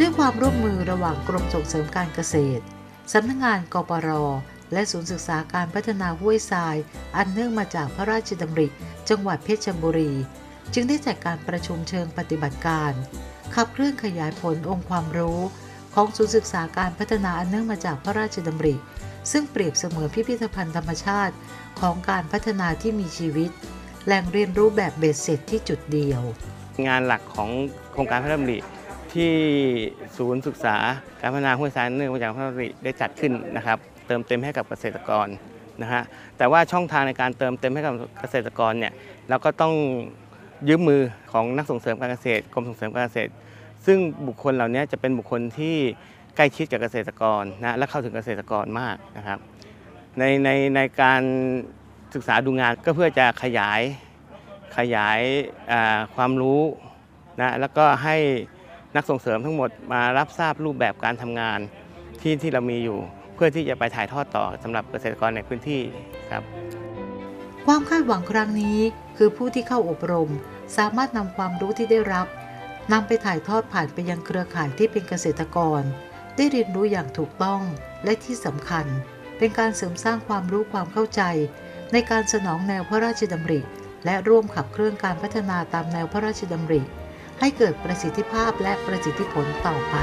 ด้วยความร่วมมือระหว่างกรมส่งเสริมการเกษตรสำนักงานกปรและศูนย์ศึกษาการพัฒนาห้วยทราย อันเนื่องมาจากพระราชดำริ จังหวัดเพชรบุรี จึงได้จัดการประชุมเชิงปฏิบัติการ ขับเคลื่อนขยายผลองค์ความรู้ ของศูนย์ศึกษาการพัฒนาอันเนื่องมาจากพระราชดำริ ซึ่งเปรียบเสมือนพิพิธภัณฑ์ธรรมชาติ ของการพัฒนาที่มีชีวิต แหล่งเรียนรู้แบบเบ็ดเสร็จที่จุดเดียว งานหลักของโครงการพระราชดำริ ที่ศูนย์ศึกษาการพัฒนาห้วยทรายเนื่องมาจากพระราชดำริได้จัดขึ้นนะครับ เติมเต็มให้กับเกษตรกรนะฮะแต่ว่าช่องทางในการเติมเต็มให้กับเกษตรกรเนี่ยเราก็ต้องยืมมือของนักส่งเสริมการเกษตรกรมส่งเสริมการเกษตร ซึ่งบุคคลเหล่านี้จะเป็นบุคคลที่ใกล้ชิดกับเกษตรกรนะและเข้าถึงเกษตรกรมากนะครับในในในการศึกษาดูงานก็เพื่อจะขยายขยายความรู้นะแล้วก็ให้ นักส่งเสริมทั้งหมดมารับทราบรูปแบบการทำงานที่ที่เรามีอยู่ เพื่อที่จะไปถ่ายทอดต่อสำหรับเกษตรกรในพื้นที่ครับ ความคาดหวังครั้งนี้ คือผู้ที่เข้าอบรม สามารถนำความรู้ที่ได้รับนำไปถ่ายทอดผ่านไปยังเครือข่ายที่เป็นเกษตรกร ได้เรียนรู้อย่างถูกต้องและที่สำคัญ เป็นการเสริมสร้างความรู้ความเข้าใจ ในการสนองแนวพระราชดำริ และร่วมขับเคลื่อนการพัฒนาตามแนวพระราชดำริ ให้เกิดประสิทธิภาพและประสิทธิผลต่อไป